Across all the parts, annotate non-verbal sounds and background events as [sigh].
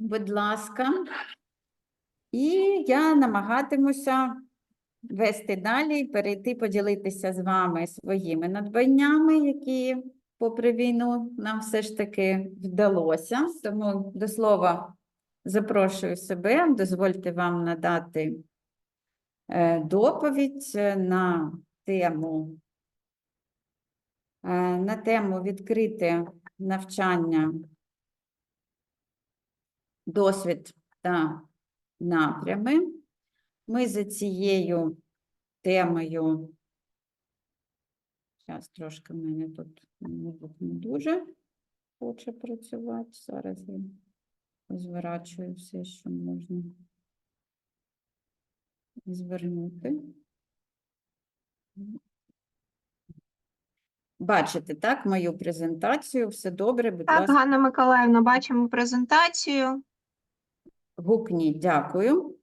будь ласка. І я намагатимуся вести далі, перейти, поділитися з вами своїми надбаннями, які, попри війну, нам все ж таки вдалося. Тому до слова запрошую себе, дозвольте вам надати е, доповідь е, на тему, е, на тему відкрите навчання, досвід та напрями. Ми за цією темою. Зараз трошки в мене тут не дуже хоче працювати. Зараз я зворачую все, що можна звернути. Бачите, так, мою презентацію, все добре, будь Так, ласка. Ганна Миколаївна, бачимо презентацію. Гукніть, дякую.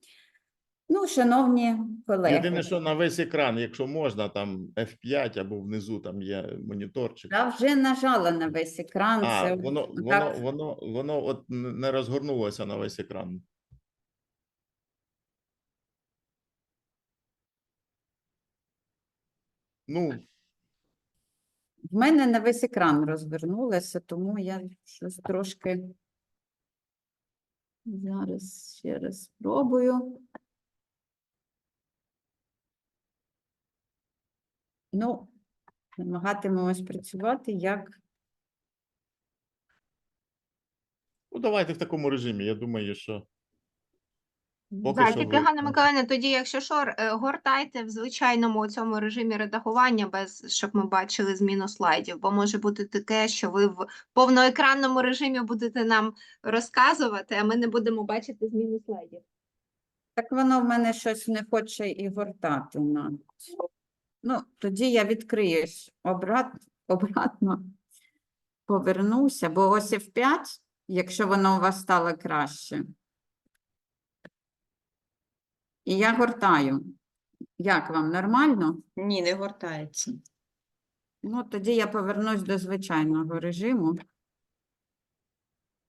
Ну, шановні колеги. Єдине, що на весь екран, якщо можна, там F5 або внизу там є моніторчик. Я вже нажала на весь екран. А, це воно, воно, воно, воно от не розгорнулося на весь екран. Ну, В мене на весь екран розвернулося, тому я щось трошки зараз ще раз спробую. Ну, намагатимемось працювати як ну давайте в такому режимі. Я думаю, що Поки Так, що тільки ви- Ганна Миколаївна, тоді, якщо що, р- е, гортайте в звичайному цьому режимі редагування, без щоб ми бачили зміну слайдів, бо може бути таке, що ви в повноекранному режимі будете нам розказувати, а ми не будемо бачити зміну слайдів. Так воно в мене щось не хоче і гортати на. Ну, тоді я відкриюсь обрат, обратно, повернуся, бо ось F5, якщо воно у вас стало краще. І я гортаю. Як вам, нормально? Ні, не гортається. Ну, тоді я повернусь до звичайного режиму.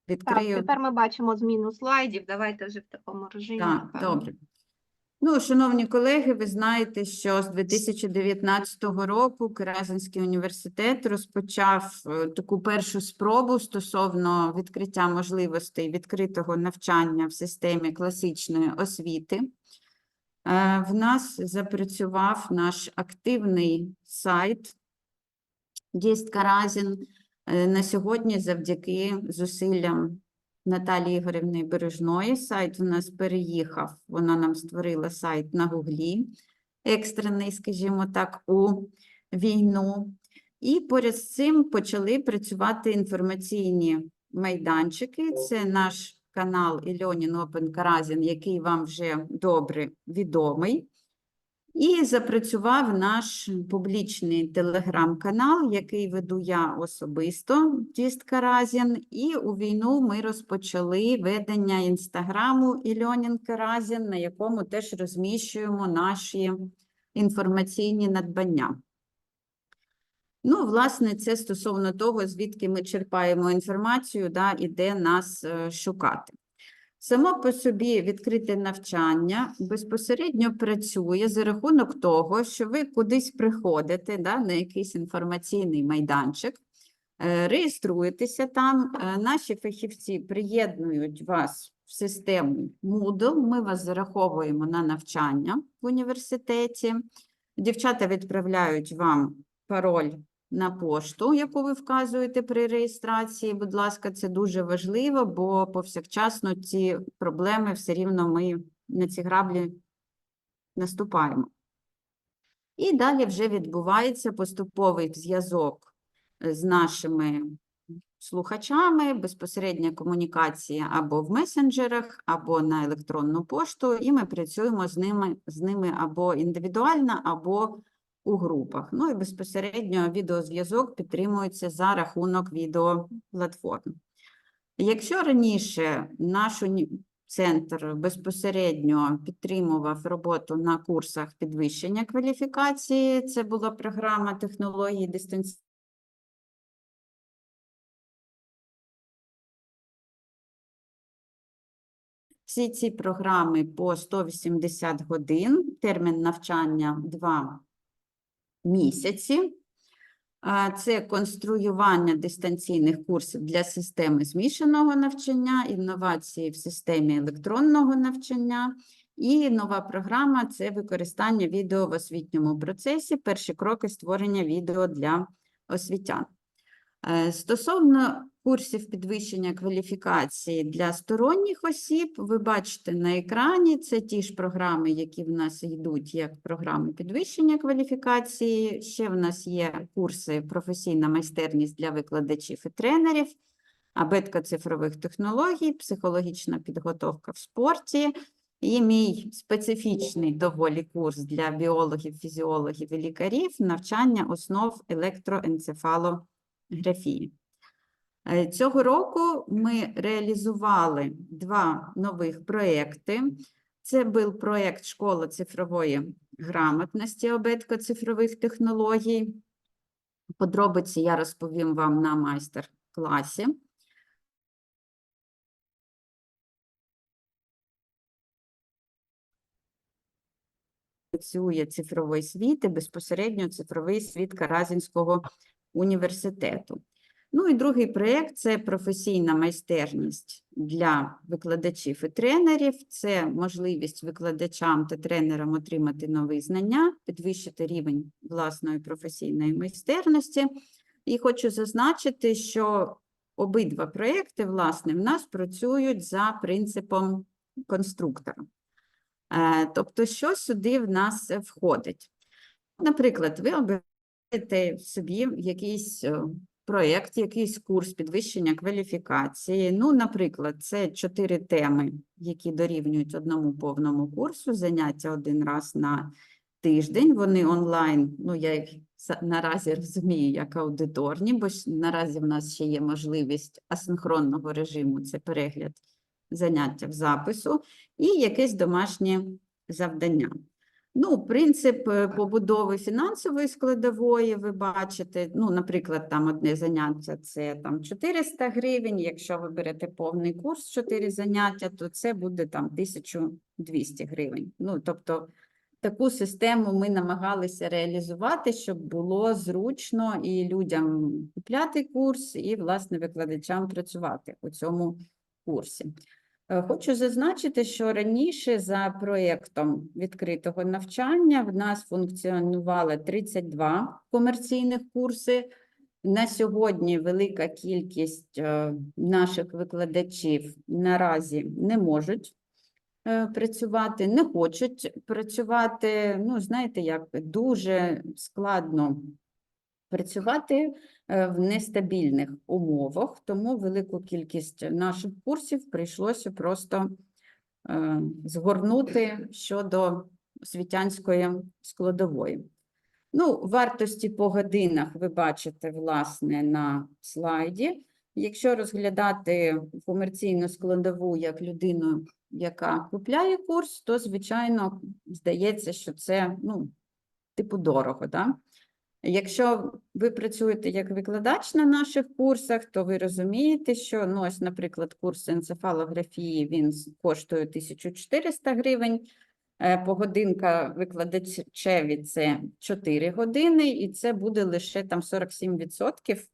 Так, тепер ми бачимо зміну слайдів. Давайте вже в такому режимі. Так, напевно. добре. Ну, шановні колеги, ви знаєте, що з 2019 року Каразинський університет розпочав е, таку першу спробу стосовно відкриття можливостей відкритого навчання в системі класичної освіти. Е, В нас запрацював наш активний сайт Діст Каразін. Е, На сьогодні завдяки зусиллям Наталії Ігорівни Бережної. Сайт у нас переїхав, вона нам створила сайт на Гуглі, екстрений, скажімо так, у війну. І поряд з цим почали працювати інформаційні майданчики. Це наш канал Ільонін Опен Каразін, який вам вже добре відомий. І запрацював наш публічний телеграм-канал, який веду я особисто, Діст Каразін. І у війну ми розпочали ведення інстаграму Ільонін Каразін, на якому теж розміщуємо наші інформаційні надбання. Ну, власне, це стосовно того, звідки ми черпаємо інформацію, да, і де нас е, шукати. Само по собі відкрите навчання безпосередньо працює за рахунок того, що ви кудись приходите да, на якийсь інформаційний майданчик, е, реєструєтеся там, е, наші фахівці приєднують вас в систему Moodle, ми вас зараховуємо на навчання в університеті. Дівчата відправляють вам пароль на пошту, яку ви вказуєте при реєстрації. Будь ласка, це дуже важливо, бо повсякчасно ці проблеми все рівно ми на ці граблі наступаємо. І далі вже відбувається поступовий зв'язок з нашими слухачами, безпосередня комунікація або в месенджерах, або на електронну пошту, і ми працюємо з ними, з ними або індивідуально, або у групах. Ну і безпосередньо відеозв'язок підтримується за рахунок відеоплатформ. Якщо раніше наш центр безпосередньо підтримував роботу на курсах підвищення кваліфікації, це була програма технології дистанційної Всі ці програми по 180 годин, термін навчання 2 місяці. Це конструювання дистанційних курсів для системи змішаного навчання, інновації в системі електронного навчання. І нова програма це використання відео в освітньому процесі, перші кроки створення відео для освітян. Е, Стосовно курсів підвищення кваліфікації для сторонніх осіб, ви бачите на екрані, це ті ж програми, які в нас йдуть як програми підвищення кваліфікації. Ще в нас є курси професійна майстерність для викладачів і тренерів, абетка цифрових технологій, психологічна підготовка в спорті. І мій специфічний доволі курс для біологів, фізіологів і лікарів навчання основ електроенцефалографії. Е, Цього року ми реалізували два нових проекти. Це був проєкт Школа цифрової грамотності обетка цифрових технологій. Подробиці я розповім вам на майстер-класі. Працює цифровий світ і безпосередньо цифровий світ Каразінського університету. Ну і другий проєкт – це професійна майстерність для викладачів і тренерів. Це можливість викладачам та тренерам отримати нові знання, підвищити рівень власної професійної майстерності. І хочу зазначити, що обидва проєкти, власне, в нас працюють за принципом конструктора. Е, Тобто, що сюди в нас входить? Наприклад, ви обираєте собі якийсь е, проєкт, якийсь курс підвищення кваліфікації. Ну, наприклад, це чотири теми, які дорівнюють одному повному курсу, заняття один раз на тиждень. Вони онлайн, ну, я їх наразі розумію як аудиторні, бо наразі в нас ще є можливість асинхронного режиму, це перегляд заняття в запису, і якесь домашнє завдання. Ну, принцип е, побудови фінансової складової, ви бачите, ну, наприклад, там одне заняття це там 400 гривень, якщо ви берете повний курс 4 заняття, то це буде там 1200 гривень. Ну, тобто таку систему ми намагалися реалізувати, щоб було зручно і людям купляти курс, і, власне, викладачам працювати у цьому курсі. Е, Хочу зазначити, що раніше за проєктом відкритого навчання в нас функціонувало 32 комерційних курси. На сьогодні велика кількість е, наших викладачів наразі не можуть е, працювати, не хочуть працювати. Ну, знаєте, як дуже складно працювати е, в нестабільних умовах, тому велику кількість наших курсів прийшлося просто е, згорнути щодо освітянської складової. Ну, вартості по годинах ви бачите, власне, на слайді. Якщо розглядати комерційну складову як людину, яка купляє курс, то, звичайно, здається, що це, ну, типу, дорого, да? Якщо ви працюєте як викладач на наших курсах, то ви розумієте, що, ну, ось, наприклад, курс енцефалографії, він коштує 1400 гривень, е, погодинка викладачеві – це 4 години, і це буде лише там 47%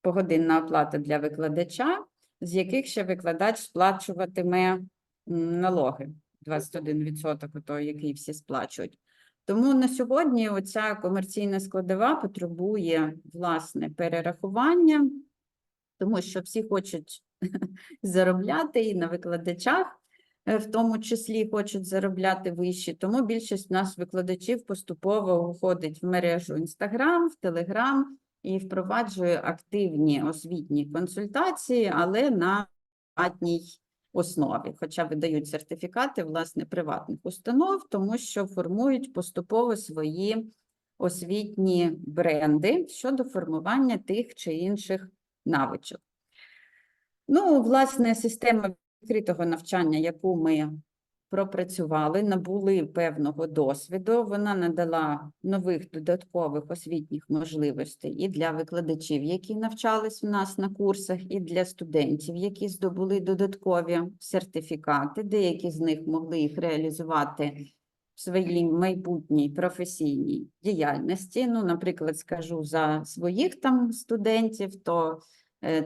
погодинна оплата для викладача, з яких ще викладач сплачуватиме налоги, 21%, ото, який всі сплачують. Тому на сьогодні оця комерційна складова потребує, власне, перерахування, тому що всі хочуть [laughs] заробляти і на викладачах, е, в тому числі хочуть заробляти вище. Тому більшість нас викладачів поступово уходить в мережу Instagram, в Telegram і впроваджує активні освітні консультації, але на платній основі, хоча видають сертифікати власне приватних установ, тому що формують поступово свої освітні бренди щодо формування тих чи інших навичок. Ну, власне, система відкритого навчання, яку ми пропрацювали, набули певного досвіду. Вона надала нових додаткових освітніх можливостей і для викладачів, які навчались в нас на курсах, і для студентів, які здобули додаткові сертифікати. Деякі з них могли їх реалізувати в своїй майбутній професійній діяльності. Ну, наприклад, скажу за своїх там студентів, то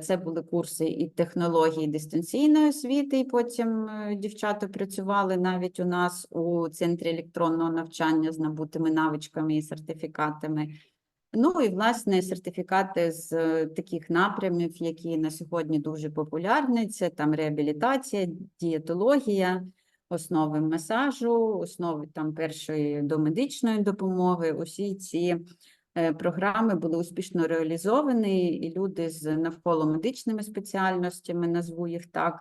Це були курси і технології дистанційної освіти, і потім е, дівчата працювали навіть у нас у центрі електронного навчання з набутими навичками і сертифікатами. Ну і власне сертифікати з е, таких напрямів, які на сьогодні дуже популярні. Це там реабілітація, дієтологія, основи масажу, основи там першої домедичної допомоги. Усі ці е, програми були успішно реалізовані, і люди з навколо медичними спеціальностями, назву їх так,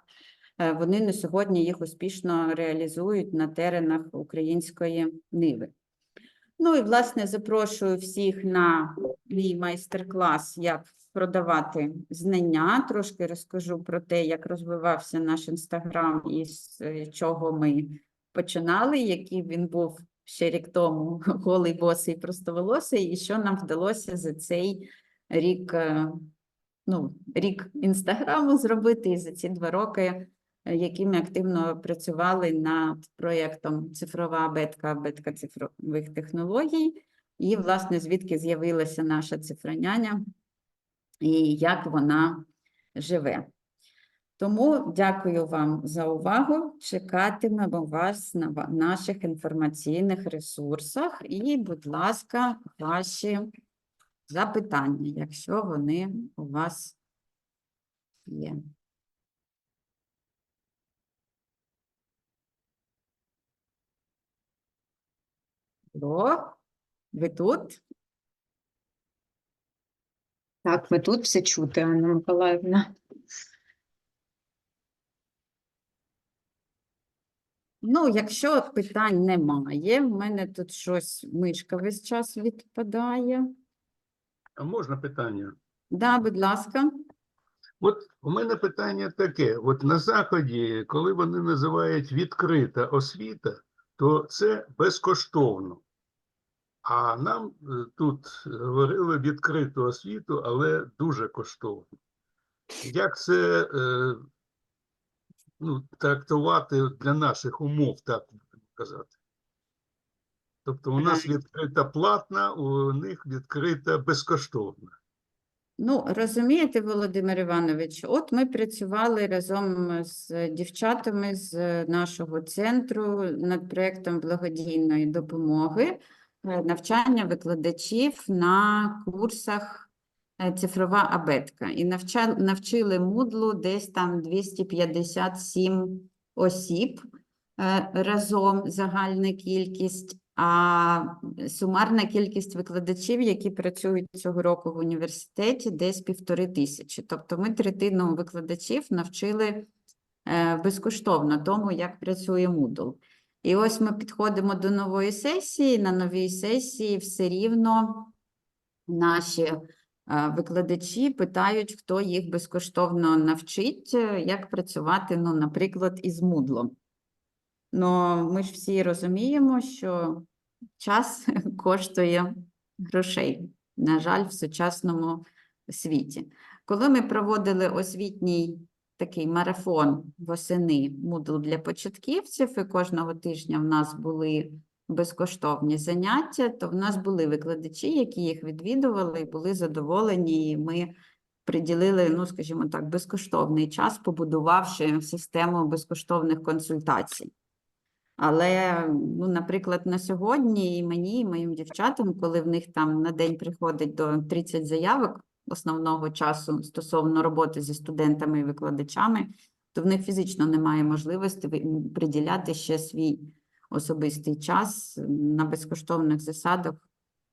е, вони на сьогодні їх успішно реалізують на теренах української ниви. Ну і власне запрошую всіх на мій майстер-клас, як продавати знання. Трошки розкажу про те, як розвивався наш інстаграм і з е, чого ми починали, який він був ще рік тому [laughs] голий, босий, простоволосий, і що нам вдалося за цей рік, е, ну, рік інстаграму зробити, і за ці два роки, е, які ми активно працювали над проєктом Цифрова абетка, абетка цифрових технологій, і, власне, звідки з'явилася наша цифроняня і як вона живе. Тому дякую вам за увагу. Чекатимемо вас на наших інформаційних ресурсах. І, будь ласка, ваші запитання, якщо вони у вас є. Алло, ви тут? Так, ви тут все чути, Анна Миколаївна. Ну, якщо питань немає, в мене тут щось мишка весь час відпадає. А можна питання? Да, будь ласка. От у мене питання таке: от на Заході, коли вони називають відкрита освіта, то це безкоштовно. А нам е, тут говорили відкриту освіту, але дуже коштовно. Як це е, ну, трактувати для наших умов, так казати? Тобто у нас відкрита платна, у них відкрита безкоштовна. Ну, розумієте, Володимир Іванович, от ми працювали разом з дівчатами з нашого центру над проєктом благодійної допомоги е, навчання викладачів на курсах цифрова абетка. І навча, навчили Мудлу десь там 257 осіб е, разом загальна кількість, а сумарна кількість викладачів, які працюють цього року в університеті, десь півтори тисячі. Тобто ми третину викладачів навчили е, безкоштовно тому, як працює Moodle. І ось ми підходимо до нової сесії. На новій сесії все рівно наші е, викладачі питають, хто їх безкоштовно навчить, е, як працювати, ну, наприклад, із Moodle. Ну, ми ж всі розуміємо, що час [laughs] коштує грошей, на жаль, в сучасному світі. Коли ми проводили освітній такий марафон восени Moodle для початківців, і кожного тижня в нас були безкоштовні заняття, то в нас були викладачі, які їх відвідували і були задоволені, і ми приділили, ну, скажімо так, безкоштовний час, побудувавши систему безкоштовних консультацій. Але, ну, наприклад, на сьогодні і мені, і моїм дівчатам, коли в них там на день приходить до 30 заявок основного часу стосовно роботи зі студентами і викладачами, то в них фізично немає можливості приділяти ще свій особистий час на безкоштовних засадах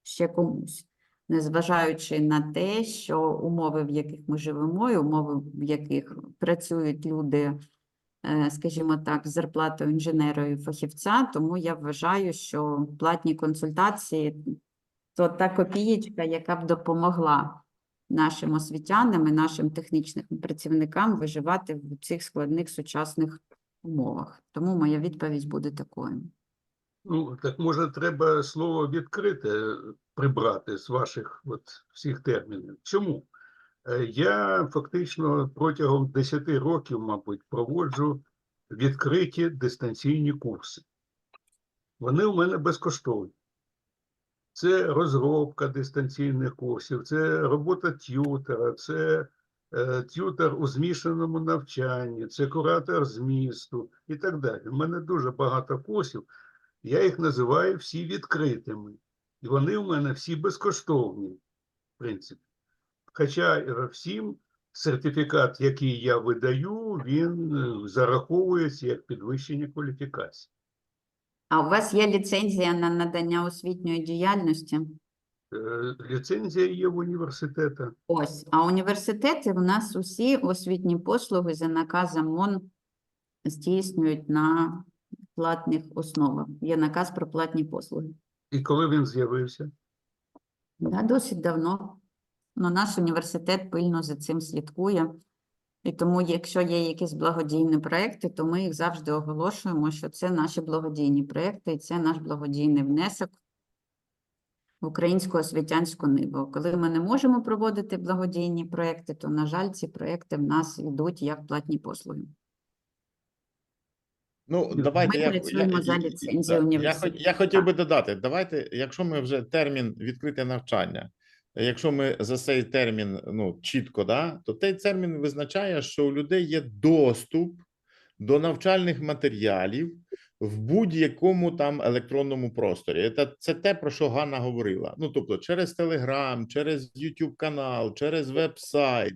ще комусь, незважаючи на те, що умови, в яких ми живемо, і умови, в яких працюють люди е, скажімо так, з зарплатою інженера і фахівця, тому я вважаю, що платні консультації то та копієчка, яка б допомогла нашим освітянам і нашим технічним працівникам виживати в цих складних сучасних умовах. Тому моя відповідь буде такою. Ну, так може треба слово відкрите е, прибрати з ваших от всіх термінів. Чому? Е, Я фактично протягом 10 років, мабуть, проводжу відкриті дистанційні курси. Вони у мене безкоштовні. Це розробка дистанційних курсів, це робота т'ютера, це т'ютер у змішаному навчанні, це куратор змісту і так далі. У мене дуже багато курсів. Я їх називаю всі відкритими. І вони у мене всі безкоштовні, в принципі. Хоча е, всім сертифікат, який я видаю, він е, зараховується як підвищення кваліфікації. А у вас є ліцензія на надання освітньої діяльності? Е, Ліцензія є в університетах. Ось, а університети в нас усі освітні послуги за наказом МОН здійснюють на платних основах. Є наказ про платні послуги. І коли він з'явився? Да, досить давно. Ну, наш університет пильно за цим слідкує. І тому, якщо є якісь благодійні проекти, то ми їх завжди оголошуємо, що це наші благодійні проекти, і це наш благодійний внесок в українську освітянську ниву. Коли ми не можемо проводити благодійні проекти, то, на жаль, ці проекти в нас йдуть як платні послуги. Ну, Ми давайте я, працюємо за я, ліцензією да, я, хот- університету, я хотів би додати, давайте, якщо ми вже термін відкрите навчання, якщо ми за цей термін ну, чітко, да, то цей термін визначає, що у людей є доступ до навчальних матеріалів в будь-якому там електронному просторі. Це, це те, про що Ганна говорила. Ну, тобто, через Telegram, через YouTube канал, через веб-сайт.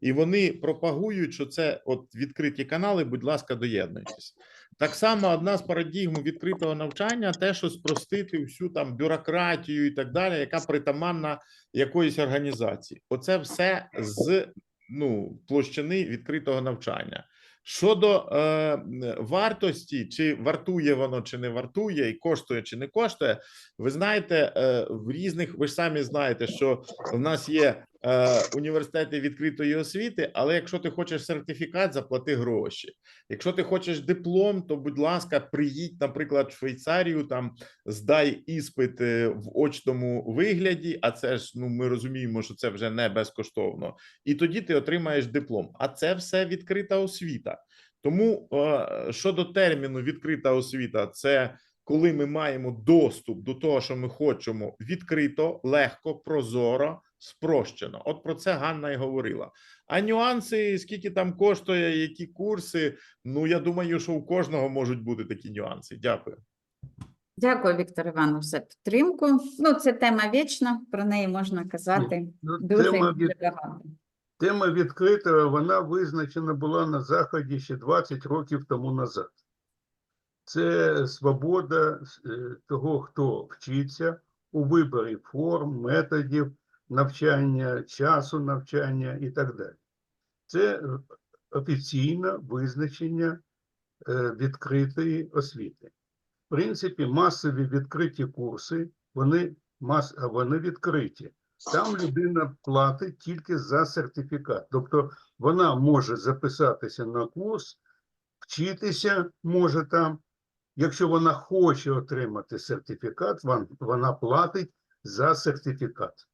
І вони пропагують, що це от відкриті канали, будь ласка, доєднуйтесь. Так само одна з парадігм відкритого навчання те, що спростити всю там бюрократію і так далі, яка притаманна якоїсь організації. Оце все з ну, площини відкритого навчання. Щодо е, вартості, чи вартує воно, чи не вартує, і коштує, чи не коштує, ви знаєте, е, в різних, ви ж самі знаєте, що в нас є університети відкритої освіти, але якщо ти хочеш сертифікат, заплати гроші. Якщо ти хочеш диплом, то будь ласка, приїдь, наприклад, в Швейцарію, там здай іспит е, в очному вигляді. А це ж ну ми розуміємо, що це вже не безкоштовно, і тоді ти отримаєш диплом. А це все відкрита освіта. Тому е, щодо терміну відкрита освіта, це коли ми маємо доступ до того, що ми хочемо, відкрито, легко, прозоро, спрощено. От про це Ганна і говорила. А нюанси, скільки там коштує, які курси. Ну я думаю, що у кожного можуть бути такі нюанси. Дякую. Дякую, Віктор Іванович, за підтримку. Ну, це тема вічна, про неї можна казати Ну, дуже, і тема, дуже від, багато. тема відкрита, вона визначена була на Заході ще 20 років тому назад. Це свобода е, того, хто вчиться у виборі форм, методів навчання, часу навчання і так далі. Це офіційне визначення е, відкритої освіти. В принципі, масові відкриті курси, вони, мас, вони відкриті. Там людина платить тільки за сертифікат. Тобто вона може записатися на курс, вчитися може там. Якщо вона хоче отримати сертифікат, вона платить за сертифікат.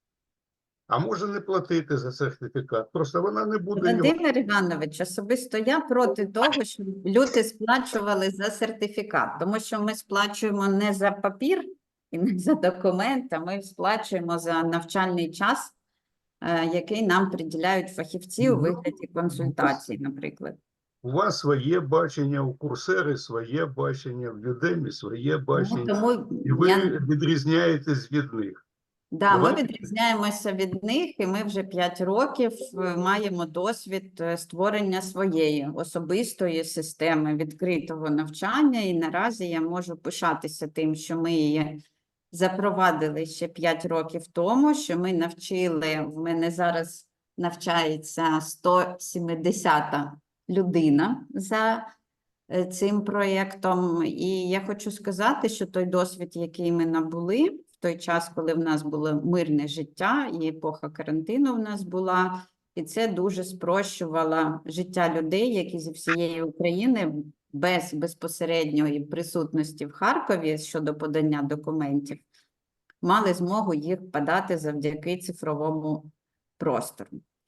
А може не платити за сертифікат, просто вона не буде його. Іванович, особисто я проти того, щоб люди сплачували за сертифікат, тому що ми сплачуємо не за папір і не за документ, а ми сплачуємо за навчальний час, е, який нам приділяють фахівці у Ну, вигляді консультацій, наприклад. У вас своє бачення, у курсери своє бачення, в Udemy своє Ну, бачення, тому і ви я відрізняєтесь від них. Да, ми Давайте. відрізняємося від них, і ми вже 5 років е, маємо досвід е, створення своєї особистої системи відкритого навчання. І наразі я можу пишатися тим, що ми її запровадили ще 5 років тому, що ми навчили, в мене зараз навчається 170 людина за е, цим проєктом. І я хочу сказати, що той досвід, який ми набули той час, коли в нас було мирне життя, і епоха карантину в нас була, і це дуже спрощувало життя людей, які зі всієї України без безпосередньої присутності в Харкові щодо подання документів мали змогу їх подати завдяки цифровому простору.